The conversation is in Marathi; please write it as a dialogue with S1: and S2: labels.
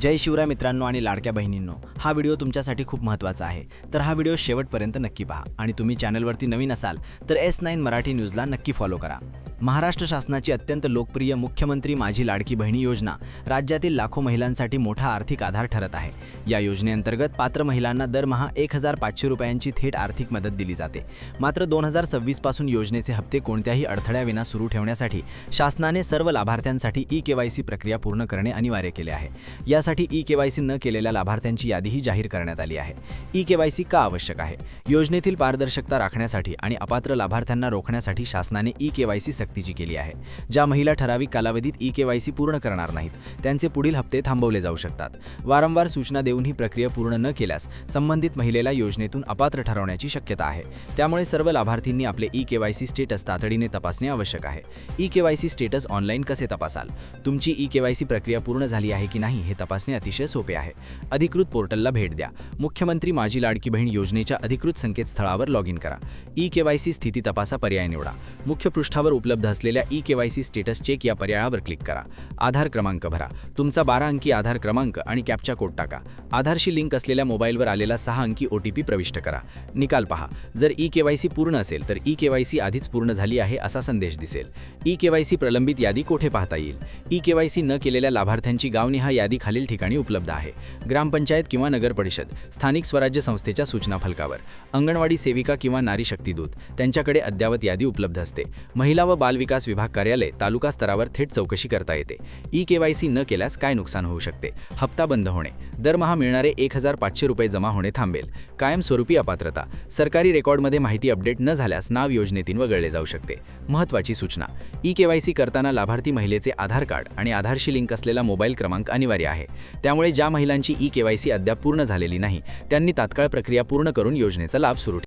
S1: जय शिवराय मित्रांनो आणि लाडक्या बहिणींनो हा व्हिडिओ तुमच्यासाठी खूप महत्त्वाचा आहे. तर हा व्हिडिओ शेवटपर्यंत नक्की पहा आणि तुम्ही चॅनलवरती नवीन असाल तर एस नाईन मराठी न्यूजला नक्की फॉलो करा. महाराष्ट्र शासनाची अत्यंत लोकप्रिय मुख्यमंत्री माझी लाडकी बहिणी योजना राज्यातील लाखो महिलांसाठी मोठा आर्थिक आधार ठरत आहे. या योजनेअंतर्गत पात्र महिलांना दरमहा एक हजार पाचशे रुपयांची थेट आर्थिक मदत दिली जाते. मात्र दोन हजार सव्वीसपासून योजनेचे हप्ते कोणत्याही अडथळ्याविना सुरू ठेवण्यासाठी शासनाने सर्व लाभार्थ्यांसाठी ई केवायसी प्रक्रिया पूर्ण करणे अनिवार्य केले आहे. यासाठी ई केवायसी न केलेल्या लाभार्थ्यांची यादीही जाहीर करण्यात आली आहे. ई केवायसी का आवश्यक आहे? योजनेतील पारदर्शकता राखण्यासाठी आणि अपात्र लाभार्थ्यांना रोखण्यासाठी शासनाने ई केवायसी सक्तीची केली आहे ज्या महिला ठराविक कालावधीत ई केवायसी पूर्ण करणार नाहीत त्यांचे पुढील हप्ते थांबवले जाऊ शकतात. वारंवार सूचना देऊन ही प्रक्रिया पूर्ण न केल्यास संबंधित महिलेला योजनेतून अपात्र ठरवण्याची शक्यता आहे. त्यामुळे सर्व लाभार्थींनी आपले ई केवायसी स्टेटस तातडीने तपासणे आवश्यक आहे. ई केवायसी स्टेटस ऑनलाईन कसे तपासाल? तुमची ई केवायसी प्रक्रिया पूर्ण झाली आहे की नाही हे तपासणे अतिशय सोपे आहे. अधिकृत पोर्टलला भेट द्या. मुख्यमंत्री माझी लाडकी बहीण योजनेच्या अधिकृत संकेतस्थळावर लॉग इन करा. ई केवायसी स्थिती तपासा पर्याय निवडा. मुख्य पृष्ठावर उपलब्ध असलेल्या ई केवायसी स्टेटस चेक या पर्यायावर क्लिक करा. आधार क्रमांक भरा. तुमचा बारा अंकी आधार क्रमांक आणि कॅपचा कोड टाका. आधारशी लिंक असलेल्या मोबाईलवर आलेला सहा अंकी ओ टी पी प्रविष्ट करा. निकाल पहा. जर ई केवायसी पूर्ण असेल तर ई केवायसी आधीच पूर्ण झाली आहे असा संदेश दिसेल. ई केवायसी प्रलंबित यादी कोठे पाहता येईल? ई केवायसी न केलेल्या लाभार्थ्यांची गावनिहा यादी खालील ठिकाणी उपलब्ध आहे. ग्रामपंचायत किंवा नगर परिषद स्थानिक स्वराज्य संस्थेच्या सूचना फलकावर. अंगणवाडी सेविका किंवा नारी शक्ती दूत त्यांच्याकडे अद्ययावत यादी उपलब्ध असते. महिला व बालविकास विभाग कार्यालय तालुका स्तरावर थेट चौकशी करता येते. ई केवायसी न केल्यास काय नुकसान होऊ शकते? हप्ता बंद होणे. दरमहा मिळणारे एक हजार पाचशे रुपये जमा होणे थांबेल. कायमस्वरूपी अपात्रता. सरकारी रेकॉर्डमध्ये माहिती अपडेट न झाल्यास नाव योजनेतून वगळले जाऊ शकते. महत्त्वाची सूचना. ई केवायसी करताना लाभार्थी महिलेचे आधार कार्ड आणि आधारशी लिंक असलेला मोबाईल क्रमांक अनिवार्य आहे. त्यामुळे ज्या महिलांची ई केवायसी अद्याप पूर्ण झालेली नाही त्यांनी तात्काळ प्रक्रिया पूर्ण करून योजनेचा लाभ सुरू